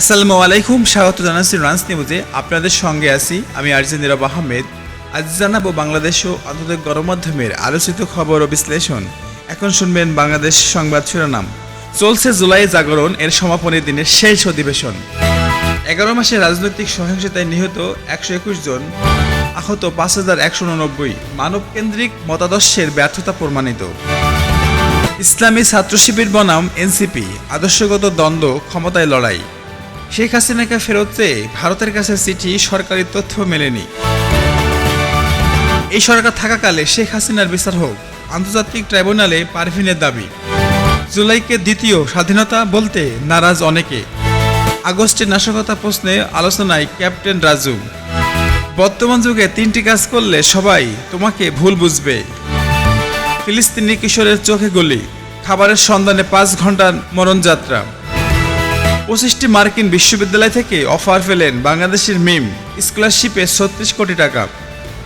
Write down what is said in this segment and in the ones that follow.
আসসালামু আলাইকুম, স্বাগত জানাচ্ছি রান্স নিউজে। আপনাদের সঙ্গে আছি আমি আর্জেন নীরব আহমেদ। আজ জানাব বাংলাদেশ ও আন্তর্জাতিক গণমাধ্যমের আলোচিত খবর ও বিশ্লেষণ। এখন শুনবেন বাংলাদেশ সংবাদ শিরোনাম। চলছে জুলাই জাগরণ, এর সমাপনী দিনের শেষ অধিবেশন। এগারো মাসে রাজনৈতিক সহিংসতায় নিহত একশো একুশ জন, আহত পাঁচ হাজার একশো উননব্বই মানবকেন্দ্রিক মতাদর্শের ব্যর্থতা প্রমাণিত। ইসলামী ছাত্র শিবির বনাম এনসিপি, আদর্শগত দ্বন্দ্ব, ক্ষমতায় লড়াই। শেখ হাসিনাকে ফেরত ভারতের কাছে চিঠি, সরকারি তথ্য মেলেনি। এই সরকার থাকাকালে শেখ হাসিনার বিচার হোক, আন্তর্জাতিক ট্রাইব্যুনালে পারভিনের দাবি। জুলাইকে দ্বিতীয় স্বাধীনতা বলতে নারাজ অনেকে। আগস্টের নাশকতা প্রশ্নে আলোচনায় ক্যাপ্টেন রাজু। বর্তমান যুগে তিনটি কাজ করলে সবাই তোমাকে ভুল বুঝবে। ফিলিস্তিনি কিশোরের চোখে গলি, খাবারের সন্ধানে পাঁচ ঘণ্টার মরণযাত্রা। পঁচিশটি মার্কিন বিশ্ববিদ্যালয় থেকে অফার পেলেন বাংলাদেশের মিম স্কলারশিপে ছত্রিশ কোটি টাকা।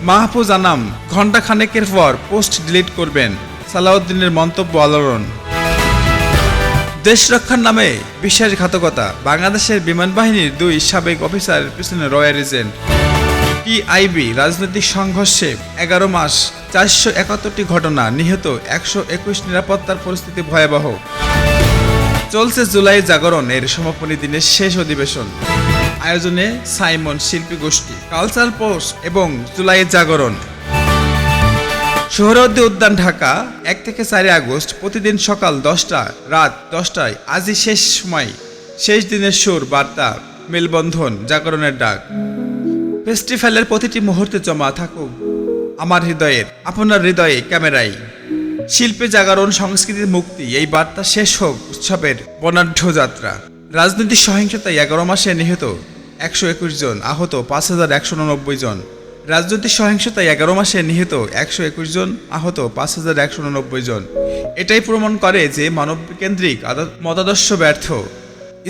মাহফুজ আনাম ঘণ্টা খানেকের পর পোস্ট ডিলিট করবেন সালাউদ্দিনের মন্তব্য আলোড়ন। দেশ রক্ষার নামে বিশ্বাসঘাতকতা, বাংলাদেশের বিমান বাহিনীর দুই সাবেক অফিসারের পিছনে রয়্যাল এজেন্ট। টিআইবি রাজনৈতিক সংঘর্ষে এগারো মাস চারশো একাত্তরটি ঘটনা নিহত একশো একুশ নিরাপত্তার পরিস্থিতি ভয়াবহ। চলছে জুলাই জাগরণ। এর সমাপনী দিনের শেষ অধিবেশন। আয়োজনে সাইমন শিল্পী গোষ্ঠী, কালচার পোস্ট এবং জুলাই জাগরণ। সোহরাওয়ার্দী উদ্যান ঢাকা, এক থেকে চারই আগস্ট, প্রতিদিন সকাল দশটা, রাত দশটায়। আজই শেষ সময়। শেষ দিনের সুর, বার্তা, মেলবন্ধন, জাগরণের ডাক। ফেস্টিভ্যালের প্রতিটি মুহূর্তে জমা থাকুক। আমার হৃদয়ের, আপনার হৃদয়ে ক্যামেরায়। শিল্পে জাগরণ, সংস্কৃতির মুক্তি, এই বার্তা শেষ হোক উৎসবের বনাঢ্য যাত্রা। রাজনৈতিক সহিংসতায় এগারো মাসে নিহত একশো একুশ জন, আহত পাঁচ হাজার একশো উননব্বই জন। রাজনৈতিক সহিংসতায় এগারো মাসে নিহত একশো একুশ জন, আহত পাঁচ হাজার একশো উননব্বই জন। এটাই প্রমাণ করে যে মানবকেন্দ্রিক মতাদর্শ ব্যর্থ।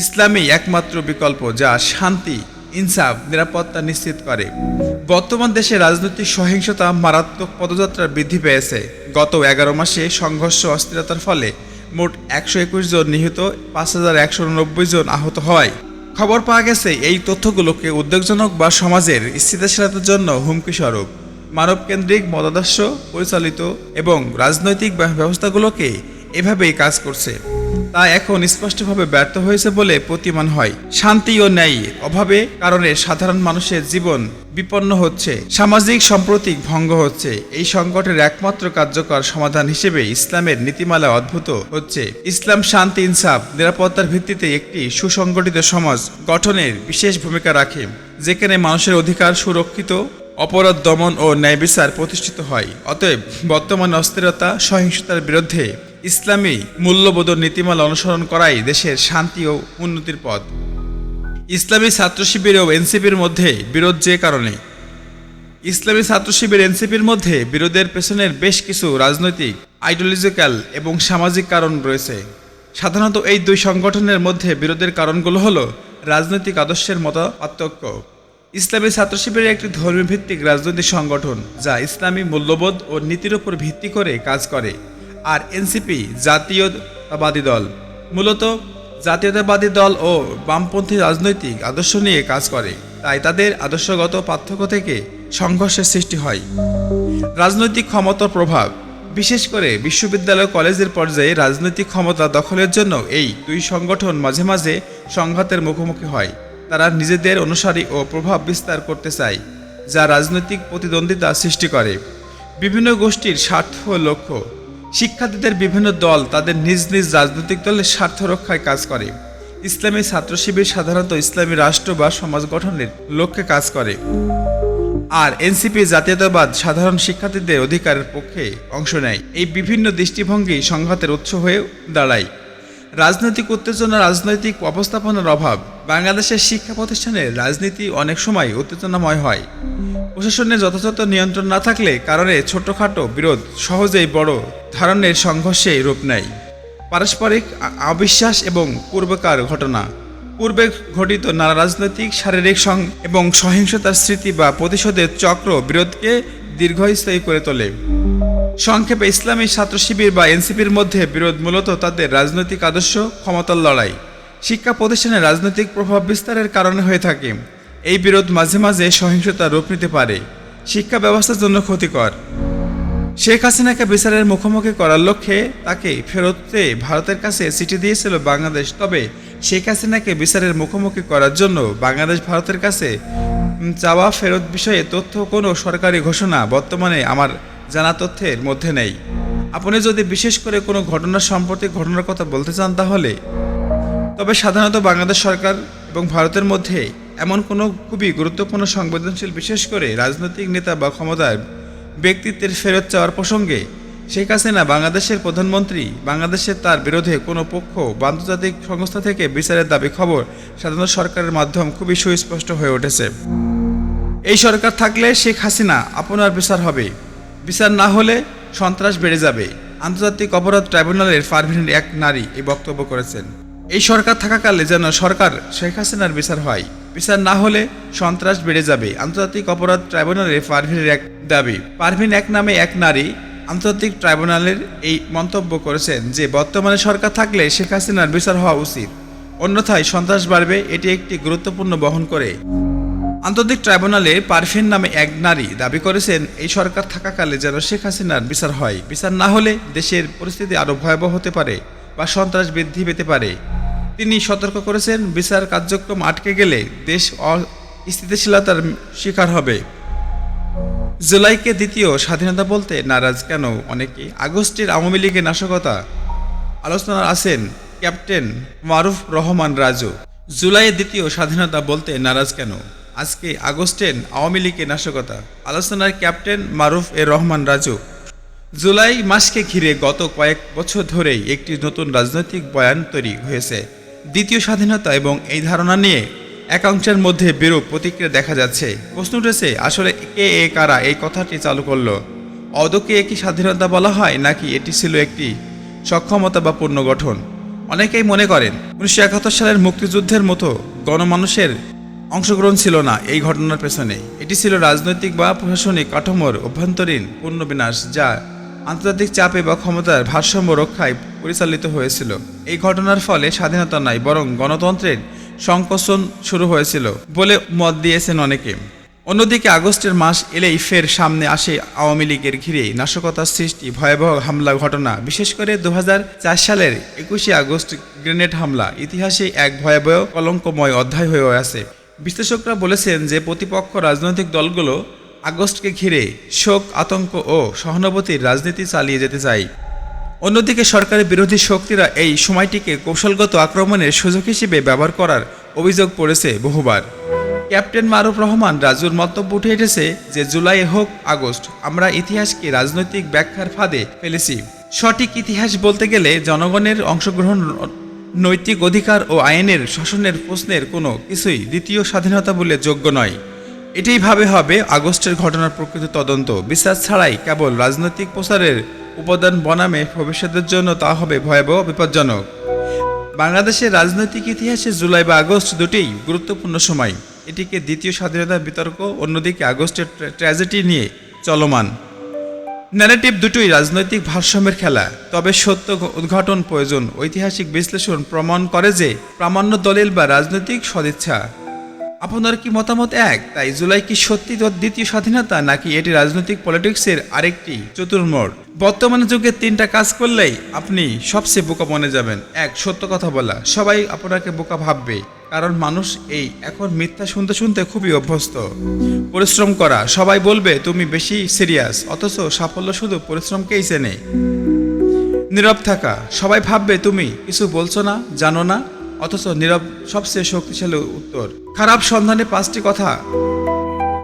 ইসলামী একমাত্র বিকল্প যা শান্তি ইনসাফ, নিরাপত্তা নিশ্চিত করে। বর্তমান দেশে রাজনৈতিক সহিংসতা মারাত্মক পদযাত্রা বৃদ্ধি পেয়েছে। গত এগারো মাসে সংঘর্ষ অস্থিরতার ফলে মোট একশো একুশ জন নিহত, পাঁচ হাজার একশো উননব্বই জন আহত হয়। খবর পাওয়া গেছে, এই তথ্যগুলোকে উদ্বেগজনক বা সমাজের স্থিতিশীলতার জন্য হুমকি স্বরূপ। মানবকেন্দ্রিক মতাদর্শ পরিচালিত এবং রাজনৈতিক ব্যবস্থাগুলোকে এভাবেই কাজ করছে। তা এখন স্পষ্টভাবে ব্যর্থ হয়েছে বলে প্রতিমান হয়। শান্তি ও ন্যায় অভাবে কারণে সাধারণ মানুষের জীবন বিপন্ন হচ্ছে। সামাজিক সম্প্রতিক ভঙ্গ হচ্ছে। এই সংকটের একমাত্র কার্যকর সমাধান হিসেবে ইসলামের নীতিমালা অদ্ভুত হচ্ছে। ইসলাম শান্তি, ইনসাফ, নিরাপত্তার ভিত্তিতে একটি সুসংগঠিত সমাজ গঠনের বিশেষ ভূমিকা রাখে, যেখানে মানুষের অধিকার সুরক্ষিত, অপরাধ দমন ও ন্যায় বিচার প্রতিষ্ঠিত হয়। অতএব বর্তমান অস্থিরতা, সহিংসতার বিরুদ্ধে ইসলামী মূল্যবোধ নীতিমালা অনুসরণ করাই দেশের শান্তি ও উন্নতির পথ। ইসলামী ছাত্র শিবির ও এনসিপির মধ্যে বিরোধ যে কারণে। ইসলামী ছাত্র শিবির এনসিপির মধ্যে বিরোধের পেছনের বেশ কিছু রাজনৈতিক আইডিওলজিক্যাল এবং সামাজিক কারণ রয়েছে। সাধারণত এই দুই সংগঠনের মধ্যে বিরোধের কারণগুলো হলো রাজনৈতিক আদর্শের মতো পার্থক্য। ইসলামী ছাত্র শিবিরের একটি ধর্মীয় ভিত্তিক রাজনৈতিক সংগঠন যা ইসলামী মূল্যবোধ ও নীতির উপর ভিত্তি করে কাজ করে। আর এনসিপি জাতীয়তাবাদী দল। মূলত জাতীয়তাবাদী দল ও বামপন্থী রাজনৈতিক আদর্শ নিয়ে কাজ করে, তাই তাদের আদর্শগত পার্থক্য থেকে সংঘর্ষের সৃষ্টি হয়। রাজনৈতিক ক্ষমতার প্রভাব, বিশেষ করে বিশ্ববিদ্যালয় কলেজের পর্যায়ে রাজনৈতিক ক্ষমতা দখলের জন্য এই দুই সংগঠন মাঝে মাঝে সংঘাতের মুখোমুখি হয়। তারা নিজেদের অনুসারী ও প্রভাব বিস্তার করতে চায়, যা রাজনৈতিক প্রতিদ্বন্দ্বিতা সৃষ্টি করে। বিভিন্ন গোষ্ঠীর স্বার্থ লক্ষ্য শিক্ষার্থীদের বিভিন্ন দল তাদের নিজ নিজ রাজনৈতিক দলের স্বার্থ রক্ষায় কাজ করে। ইসলামী ছাত্র শিবির সাধারণত ইসলামী রাষ্ট্র বা সমাজ গঠনের লক্ষ্যে কাজ করে। আর এনসিপি জাতীয়তাবাদ সাধারণ শিক্ষার্থীদের অধিকারের পক্ষে অংশ নেয়। এই বিভিন্ন দৃষ্টিভঙ্গি সংঘাতের উৎস হয়ে দাঁড়ায়। রাজনৈতিক উত্তেজনা, রাজনৈতিক অবস্থাপনার অভাব বাংলাদেশের শিক্ষা প্রতিষ্ঠানের রাজনীতি অনেক সময় উত্তেজনাময় হয়। প্রশাসনের যথাযথ নিয়ন্ত্রণ না থাকলে কারণে ছোটখাটো বিরোধ সহজেই বড় ধরনের সংঘর্ষে রূপ নেয়। পারস্পরিক অবিশ্বাস এবং পূর্বকার ঘটনা। পূর্বে ঘটিত নানা রাজনৈতিক, শারীরিক সং এবং সহিংসতার স্মৃতি বা প্রতিশোধের চক্র বিরোধকে দীর্ঘস্থায়ী করে তোলে। সংক্ষেপে ইসলামী ছাত্র শিবির বা এনসিপির মধ্যে বিরোধ মূলত তাদের রাজনৈতিক আদর্শ, ক্ষমতার লড়াই। শিক্ষা প্রতিষ্ঠানে রাজনৈতিক প্রভাব বিস্তারের কারণে হয়ে থাকে। এই বিরোধ মাঝে মাঝে সহিংসতা রূপ নিতে পারে। শিক্ষা ব্যবস্থার জন্য ক্ষতিকর। শেখ হাসিনাকে বিচারের মুখোমুখি করার লক্ষ্যে তাকে ফেরতে ভারতের কাছে চিঠি দিয়েছিল বাংলাদেশ। তবে শেখ হাসিনাকে বিচারের মুখোমুখি করার জন্য বাংলাদেশ ভারতের কাছে চাওয়া ফেরত বিষয়ে তথ্য কোনো সরকারি ঘোষণা বর্তমানে আমার জানা তথ্যের মধ্যে নেই। আপনি যদি বিশেষ করে কোনো ঘটনা সম্পর্কে ঘটনার কথা বলতে চান তাহলে, তবে সাধারণত বাংলাদেশ সরকার এবং ভারতের মধ্যে এমন কোনো খুবই গুরুত্বপূর্ণ সংবেদনশীল, বিশেষ করে রাজনৈতিক নেতা বা ক্ষমতার ব্যক্তিত্বের ফেরত চাওয়ার প্রসঙ্গে শেখ হাসিনা বাংলাদেশের প্রধানমন্ত্রী বাংলাদেশের তার বিরোধে কোনো পক্ষ বা আন্তর্জাতিক সংস্থা থেকে বিচারের দাবি খবর সাধারণত সরকারের মাধ্যম খুবই সুস্পষ্ট হয়ে উঠেছে। এই সরকার থাকলে শেখ হাসিনা আপনার বিচার হবে। বিচার না হলে সন্ত্রাস বেড়ে যাবে। আন্তর্জাতিক অপরাধ ট্রাইব্যুনালের পারভিনের এক নারী এই বক্তব্য করেছেন। এই সরকার থাকাকালে যেন সরকার শেখ হাসিনার বিচার হয়। বিচার না হলে সন্ত্রাস বেড়ে যাবে। আন্তর্জাতিক অপরাধ ট্রাইব্যুনালে পারভিনের এক দাবি। পারভিন এক নামে এক নারী আন্তর্জাতিক ট্রাইব্যুনালের এই মন্তব্য করেছেন যে, বর্তমানে সরকার থাকলে শেখ হাসিনার বিচার হওয়া উচিত। অন্যথায় সন্ত্রাস বাড়বে এটি একটি গুরুত্বপূর্ণ বহন করে। আন্তর্জাতিক ট্রাইব্যুনালে পারফিন নামে এক নারী দাবি করেছেন, এই সরকার থাকাকালে যেন শেখ হাসিনার বিচার হয়। বিচার না হলে দেশের পরিস্থিতি আরও ভয়াবহ হতে পারে বা সন্ত্রাস বৃদ্ধি পেতে পারে। তিনি সতর্ক করেছেন, বিচার কার্যক্রম আটকে গেলে দেশ অস্থিতিশীলতার শিকার হবে। জুলাইকে দ্বিতীয় স্বাধীনতা বলতে নারাজ কেন? অনেকে আগস্টের আওয়ামী লীগের নাশকতা আলোচনার আছেন ক্যাপ্টেন মারুফ রহমান রাজু। জুলাইয়ের দ্বিতীয় স্বাধীনতা বলতে নারাজ কেন? আজকে আগস্টের আওয়ামী লীগের নাশকতা আলোচনার ক্যাপ্টেন মারুফ এ রহমান রাজু। জুলাই মাসকে ঘিরে গত কয়েক বছর ধরেই একটি নতুন রাজনৈতিক বয়ান তৈরি হয়েছে। দ্বিতীয় স্বাধীনতা এবং এই ধারণা নিয়ে একাংশের মধ্যে বিরূপ প্রতিক্রিয়া দেখা যাচ্ছে। প্রশ্ন উঠেছে, আসলে কে, এ, কারা এই কথাটি চালু করল? অদকে একই স্বাধীনতা বলা হয় নাকি এটি ছিল একটি সক্ষমতা বা পুনর্গঠন অনেকেই মনে করেন, উনিশশো একাত্তর সালের মুক্তিযুদ্ধের মতো গণমানুষের অংশগ্রহণ ছিল না এই ঘটনার পেছনে। এটি ছিল রাজনৈতিক বা প্রশাসনিক কাঠামোর অভ্যন্তরীণ পুনর্বিনাশ যা আন্তর্জাতিক চাপে বা ক্ষমতার ভারসাম্য রক্ষায় পরিচালিত হয়েছিল। এই ঘটনার ফলে স্বাধীনতা নাই, বরং গণতন্ত্রের সংকোচন শুরু হয়েছিল বলে মত দিয়েছেন অনেকে। অন্যদিকে আগস্টের মাস এলেই ফের সামনে আসে আওয়ামী লীগের ঘিরে নাশকতার সৃষ্টি, ভয়াবহ হামলা ঘটনা। বিশেষ করে দু হাজার চার সালের একুশে আগস্ট গ্রেনেড হামলা ইতিহাসে এক ভয়াবহ কলঙ্কময় অধ্যায় হয়ে আছে। বিশ্লেষকরা বলেছেন যে প্রতিপক্ষ রাজনৈতিক দলগুলো আগস্টকে ঘিরে শোক, আতঙ্ক ও সহানুভূতির রাজনীতি চালিয়ে যেতে চায়। অন্যদিকে সরকারের বিরোধী শক্তিরা এই সময়টিকে কৌশলগত আক্রমণের সুযোগ হিসেবে ব্যবহার করার অভিযোগ পড়েছে বহুবার। ক্যাপ্টেন মারুফ রহমান রাজুর মন্তব্য উঠে এসেছে যে, জুলাই হোক, আগস্ট, আমরা ইতিহাসকে রাজনৈতিক ব্যাখ্যার ফাঁদে ফেলেছি। সঠিক ইতিহাস বলতে গেলে জনগণের অংশগ্রহণ, নৈতিক অধিকার ও আইনের শাসনের প্রশ্নের কোনো কিছুই দ্বিতীয় স্বাধীনতা বলে যোগ্য নয়। এটাই ভাবে হবে আগস্টের ঘটনার প্রকৃত তদন্ত। বিশ্বাস ছাড়াই কেবল রাজনৈতিক প্রচারের উপাদান বনামে ভবিষ্যতের জন্য তা হবে ভয়াবহ, বিপজ্জনক। বাংলাদেশের রাজনৈতিক ইতিহাসে জুলাই বা আগস্ট দুটিই গুরুত্বপূর্ণ সময়। এটিকে দ্বিতীয় স্বাধীনতা বিতর্ক, অন্যদিকে আগস্টের ট্র্যাজেডি নিয়ে চলমান। ন্যারেটিভ দুটোই রাজনৈতিক ভারসাম্যের খেলা, তবে সত্য উদ্ঘাটন প্রয়োজন। ঐতিহাসিক বিশ্লেষণ প্রমাণ করে যে, প্রামাণ্য দলিল বা রাজনৈতিক সদিচ্ছা। আপনার কি মতামত এক? তাই জুলাই কি সত্যি দ্বিতীয় স্বাধীনতা, নাকি এটি রাজনৈতিক পলিটিক্সের আরেকটি চতুর্মোড় বর্তমানে যুগে তিনটা কাজ করলেই আপনি সবচেয়ে বোকা মনে যাবেন। এক, সত্য কথা বলা। সবাই আপনাকে বোকা ভাববে, কারণ মানুষ এই এখন মিথ্যা শুনতে শুনতে খুবই অভ্যস্ত। পরিশ্রম করা। সবাই বলবে, তুমি বেশি সিরিয়াস অথচ সাফল্য শুধু পরিশ্রমকেই চেনে। নীরব থাকা। সবাই ভাববে, তুমি কিছু বলছো না, জানো না? অথচ নীরব সবচেয়ে শক্তিশালী উত্তর। খারাপ সন্ধানে পাঁচটি কথা।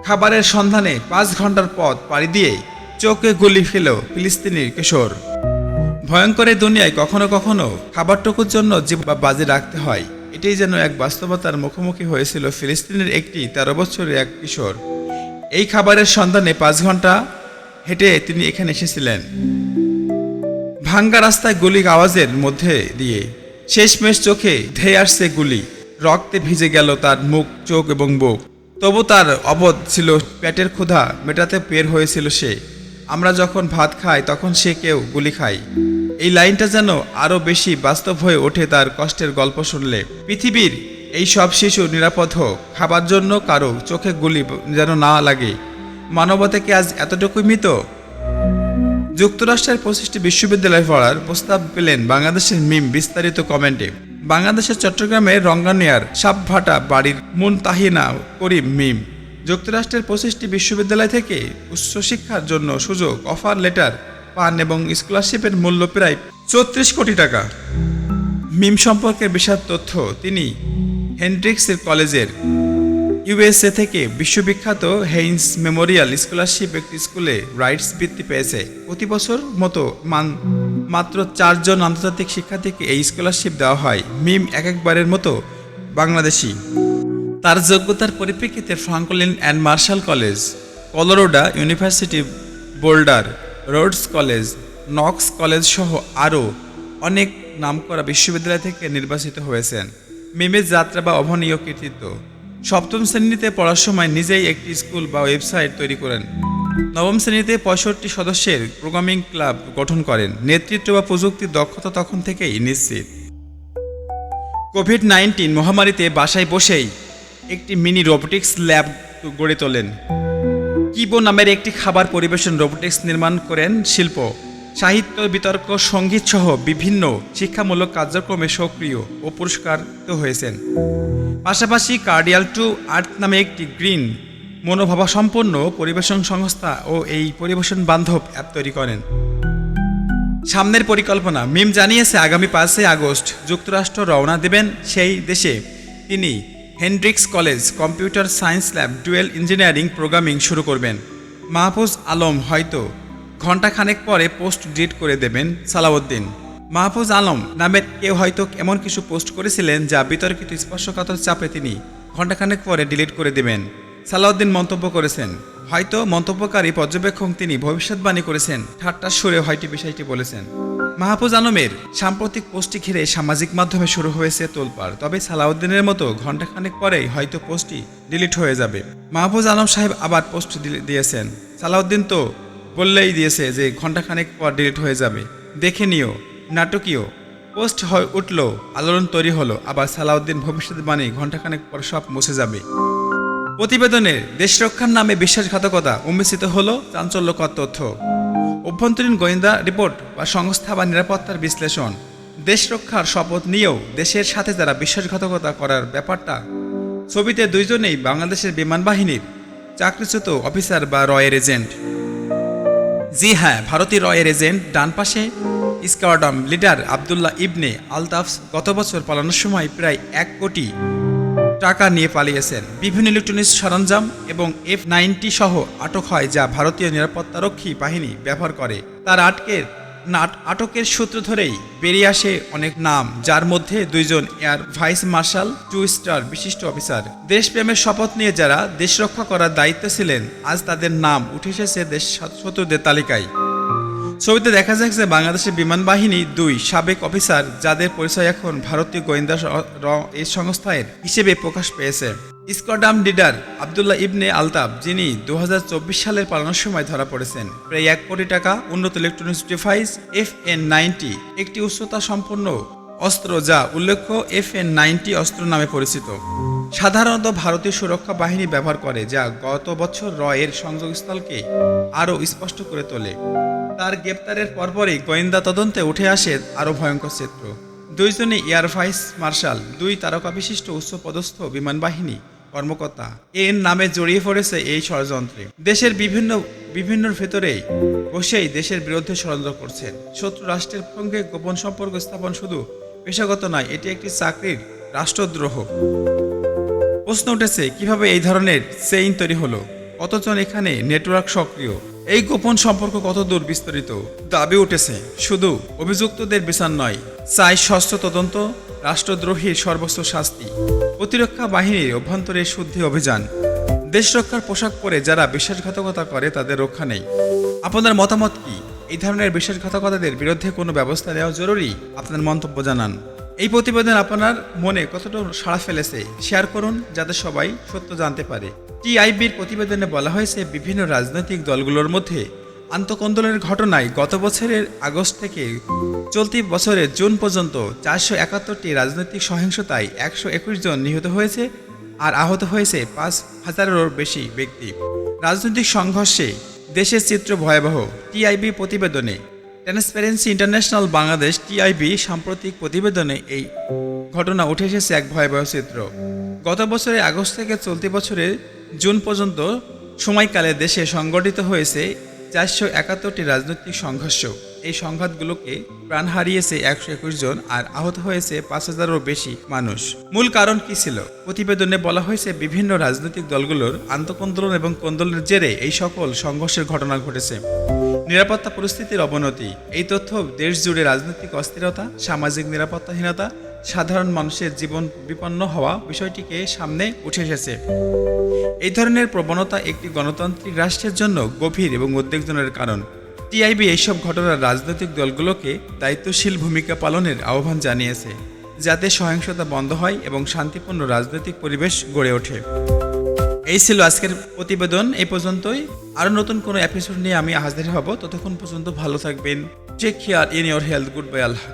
খাবারের সন্ধানে পাঁচ ঘণ্টার পথ পাড়ি দিয়ে চোখে গুলি ফেল ফিলিস্তিনির কিশোর। ভয়ঙ্কর দুনিয়ায় কখনো কখনো খাবারটুকুর জন্য জীব বাজি রাখতে হয়। এটাই যেন এক বাস্তবতার মুখোমুখি হয়েছিল ফিলিস্তিনের একটি তেরো বছরের এক কিশোর। এই খাবারের সন্ধানে পাঁচ ঘণ্টা হেঁটে তিনি এখানে এসেছিলেন। ভাঙ্গা রাস্তায় গুলি আওয়াজের মধ্যে দিয়ে। শেষমেশ চোখে ধেয়ে আসছে গুলি। রক্তে ভিজে গেল তার মুখ, চোখ এবং বুক। তবু তার অবধ ছিল পেটের ক্ষুধা, মেটাতে বের হয়েছিল সে। আমরা যখন ভাত খাই, তখন সে কেউ গুলি খায়। এই লাইনটা যেন আরও বেশি বাস্তব হয়ে ওঠে তার কষ্টের গল্প শুনলে। পৃথিবীর এই সব শিশু নিরাপদ হোক, খাবার জন্য কারও চোখে গুলি যেন না লাগে। মানবতাকে আজ এতটুকুই মৃত? যুক্তরাষ্ট্রের পঁচিশটি বিশ্ববিদ্যালয় পড়ার প্রস্তাব পেলেন বাংলাদেশের মিম বিস্তারিত কমেন্টে। বাংলাদেশের চট্টগ্রামের রঙ্গানিয়ার সাপভাটা বাড়ির মুনতাহিনা করিম মিম। যুক্তরাষ্ট্রের পঁচিশটি বিশ্ববিদ্যালয় থেকে উচ্চশিক্ষার জন্য সুযোগ, অফার লেটার, পান এবং স্কলারশিপের মূল্য প্রায় চৌত্রিশ কোটি টাকা। মিম সম্পর্কে বিশাল তথ্য তিনি হেনড্রিক্সের কলেজের ইউএসএ থেকে বিশ্ববিখ্যাত হেইন্স মেমোরিয়াল স্কলারশিপ একটি স্কুলে রাইটস বৃত্তি পেয়েছে। প্রতি বছর মতো মান, মাত্র চারজন আন্তর্জাতিক শিক্ষার্থীকে এই স্কলারশিপ দেওয়া হয়। মিম এক একবারের মতো বাংলাদেশি। তার যোগ্যতার পরিপ্রেক্ষিতে Franklin and Marshall college, Colorado university, Boulder, Rhodes college, Knox college সহ আরও অনেক নামকরা বিশ্ববিদ্যালয় থেকে নির্বাচিত হয়েছেন। মিমের যাত্রা বা অভনীয় কৃতিত্ব। সপ্তম শ্রেণীতে পড়ার সময় নিজেই একটি স্কুল বা ওয়েবসাইট তৈরি করেন। নবম শ্রেণীতে পঁয়ষট্টি সদস্যের প্রোগ্রামিং ক্লাব গঠন করেন। নেতৃত্ব বা প্রযুক্তির দক্ষতা তখন থেকেই নিশ্চিত। কোভিড নাইন্টিন মহামারীতে বাসায় বসেই একটি মিনি রোবোটিক্স ল্যাব গড়ে তোলেন। কিবো নামের একটি খাবার পরিবেশন রোবোটিক্স নির্মাণ করেন শিল্প। সাহিত্য, বিতর্ক, সংগীত সহ বিভিন্ন শিক্ষামূলক কার্যক্রমে সক্রিয় ও পুরস্কারিত হয়েছেন। পাশাপাশি কার্ডিয়াল টু আর্থ নামে একটি গ্রিন মনোভাবাসম্পন্ন পরিবেশন সংস্থা ও এই পরিবেশন বান্ধব অ্যাপ তৈরি করেন। সামনের পরিকল্পনা, মিম জানিয়েছে, আগামী পাঁচই আগস্ট যুক্তরাষ্ট্র রওনা দেবেন সেই দেশে। তিনি Hendrix college, computer science lab, dual engineering programming শুরু করবেন। মাহফুজ আলম হয়তো ঘণ্টাখানেক পরে পোস্ট ডিলিট করে দেবেন সালাউদ্দিন। মাহফুজ আলম নামের কেউ হয়তো এমন কিছু পোস্ট করেছিলেন যা বিতর্কিত স্পর্শকাতর চাপে তিনি ঘণ্টাখানেক পরে ডিলিট করে দেবেন। সালাউদ্দিন মন্তব্য করেছেন, হয়তো মন্তব্যকারী পর্যবেক্ষক তিনি ভবিষ্যৎবাণী করেছেন, ঠাট্টার সুরে হয়টি বিষয়টি বলেছেন। মাহফুজ আলমের সাম্প্রতিক পোস্টটি ঘিরে সামাজিক মাধ্যমে শুরু হয়েছে তোলপাড়, তবে সালাউদ্দিনের মতো ঘণ্টাখানেক পরেই হয়তো পোস্টটি ডিলিট হয়ে যাবে। মাহফুজ আলম সাহেব আবার পোস্ট দিয়েছেন, সালাউদ্দিন তো বললেই দিয়েছে যে ঘণ্টাখানেক পর ডিলিট হয়ে যাবে। দেখে নিও, নাটকীয়। পোস্ট হয় উঠল, আলোড়ন তৈরি হলো, আবার সালাউদ্দিন ভবিষ্যৎবাণী ঘণ্টাখানেক পর সব মুছে যাবে। প্রতিবেদনের দেশ রক্ষার নামে বিশ্বাসঘাতকতা উন্মেষিত হল চাঞ্চল্যকর তথ্য। অভ্যন্তরীণ গোয়েন্দা রিপোর্ট বা সংস্থা বা নিরাপত্তার বিশ্লেষণ। দেশ রক্ষার শপথ নিয়েও দেশের সাথে যারা বিশ্বাসঘাতকতা করার ব্যাপারটা, ছবিতে দুইজনেই বাংলাদেশের বিমান বাহিনীর চাকরিচ্যুত অফিসার বা রয়ের এজেন্ট। জি হ্যাঁ ভারতীয় রয়ের এজেন্ট ডান পাশে স্কোয়াডম লিডার আবদুল্লাহ ইবনে আলতাফ গত বছর পালানোর সময় প্রায় এক কোটি টাকা নিয়ে পালিয়েছেন। বিভিন্ন ইলেকট্রনিক্স সরঞ্জাম এবং এফ নাইনটি সহ আটক হয় যা ভারতীয় নিরাপত্তারক্ষী বাহিনী ব্যবহার করে। তার আটকের নাট আটকের সূত্র ধরেই বেরিয়ে আসে অনেক নাম, যার মধ্যে দুইজন air vice marshal, two star বিশিষ্ট অফিসার। দেশপ্রেমের শপথ নিয়ে যারা দেশ রক্ষা করার দায়িত্ব ছিলেন, আজ তাদের নাম উঠে এসেছে দেশ শত্রুদের তালিকায়। ছবিতে দেখা যাচ্ছে বাংলাদেশের বিমান বাহিনী দুই সাবেক অফিসার, যাদের পরিচয় এখন ভারতীয় গোয়েন্দা এই সংস্থার হিসেবে প্রকাশ পেয়েছে। স্কোয়াডাম লিডার আবদুল্লাহ ইবনে আলতাব যিনি দু হাজার চব্বিশ সালের পালানোর সময় ধরা পড়েছেন। প্রায় এক কোটি টাকা উন্নত electronics device F N ninety একটি উচ্চতা সম্পন্ন অস্ত্র যা উল্লেখ্য এফ এন নাইনটি অস্ত্র নামে পরিচিত। সাধারণত ভারতীয় সুরক্ষা বাহিনী ব্যবহার করে, যা গত বছর র এর সংযোগস্থলকে আরও স্পষ্ট করে তোলে। তার গ্রেপ্তারের পরপরই গোয়েন্দা তদন্তে উঠে আসে আরও ভয়ঙ্কর চিত্র। দুইজনে এয়ার ভাইস মার্শাল, দুই তারকা বিশিষ্ট উচ্চপদস্থ বিমান বাহিনী কর্মকর্তা। এর নামে জড়িয়ে পড়েছে এই ষড়যন্ত্রে। দেশের বিভিন্ন বিভিন্নর ভেতরেই বসেই দেশের বিরুদ্ধে ষড়যন্ত্র করছেন। শত্রু রাষ্ট্রের সঙ্গে গোপন সম্পর্ক স্থাপন শুধু পেশাগত নয়, এটি একটি চাকরির রাষ্ট্রদ্রোহ। প্রশ্ন উঠেছে, কীভাবে এই ধরনের চেইন তৈরি হলো? কতজন এখানে নেটওয়ার্ক সক্রিয়। এই গোপন সম্পর্ক কত দূর বিস্তরিত? দাবি উঠেছে, শুধু অভিযুক্তদের বিচার নয়, চাই ষষ্ঠ তদন্ত রাষ্ট্রদ্রোহীর সর্বোচ্চ শাস্তি, প্রতিরক্ষা বাহিনীর অভ্যন্তরে শুদ্ধি অভিযান, দেশ রক্ষার পোশাক পরে যারা বিশ্বাসঘাতকতা করে তাদের রক্ষা নেই। আপনার মতামত কি? এই ধরনের বিশ্বাসঘাতকতাদের বিরুদ্ধে কোনো ব্যবস্থা নেওয়া জরুরি? আপনার মন্তব্য জানান। এই প্রতিবেদন আপনার মনে কতটা সাড়া ফেলেছে? শেয়ার করুন, যাতে সবাই সত্য জানতে পারে। টিআইবির প্রতিবেদনে বলা হয়েছে, বিভিন্ন রাজনৈতিক দলগুলোর মধ্যে আন্তকন্দলের ঘটনায় গত বছরের আগস্ট থেকে চলতি বছরের জুন পর্যন্ত চারশো একাত্তরটি রাজনৈতিক সহিংসতায় একশো একুশ জন নিহত হয়েছে আর আহত হয়েছে পাঁচ হাজারেরও বেশি ব্যক্তি। রাজনৈতিক সংঘর্ষে দেশের চিত্র ভয়াবহ। টিআইবি প্রতিবেদনে ট্রান্সপারেন্সি ইন্টারন্যাশনাল বাংলাদেশ টিআইবি সাম্প্রতিক প্রতিবেদনে এই ঘটনা উঠে এসেছে এক ভয়াবহ চিত্র। গত বছরের আগস্ট থেকে চলতি বছরের জুন পর্যন্ত সময়কালে দেশে সংগঠিত হয়েছে চারশো একাত্তরটি রাজনৈতিক সংঘর্ষ। এই সংঘাতগুলোকে প্রাণ হারিয়েছে একশো একুশ জন আর আহত হয়েছে পাঁচ হাজারেরও বেশি মানুষ। মূল কারণ কি ছিল? প্রতিবেদনে বলা হয়েছে বিভিন্ন রাজনৈতিক দলগুলোর আন্তঃকন্দোলন এবং কন্দলের জেরে এই সকল সংঘর্ষের ঘটনা ঘটেছে। নিরাপত্তা পরিস্থিতির অবনতি, এই তথ্য দেশ জুড়ে রাজনৈতিক অস্থিরতা, সামাজিক নিরাপত্তাহীনতা সাধারণ মানুষের জীবন বিপন্ন হওয়া বিষয়টিকে সামনে উঠে এসেছে। এই ধরনের প্রবণতা একটি গণতান্ত্রিক রাষ্ট্রের জন্য গভীর এবং উদ্বেগজনের কারণ। টিআইবি এইসব ঘটনার রাজনৈতিক দলগুলোকে দায়িত্বশীল ভূমিকা পালনের আহ্বান জানিয়েছে, যাতে সহিংসতা বন্ধ হয় এবং শান্তিপূর্ণ রাজনৈতিক পরিবেশ গড়ে ওঠে। এই ছিল আজকের প্রতিবেদন, এই পর্যন্তই। আরও নতুন কোনো এপিসোড নিয়ে আমি হাজির হব। ততক্ষণ পর্যন্ত ভালো থাকবেন। Take care in your health good bye Allah.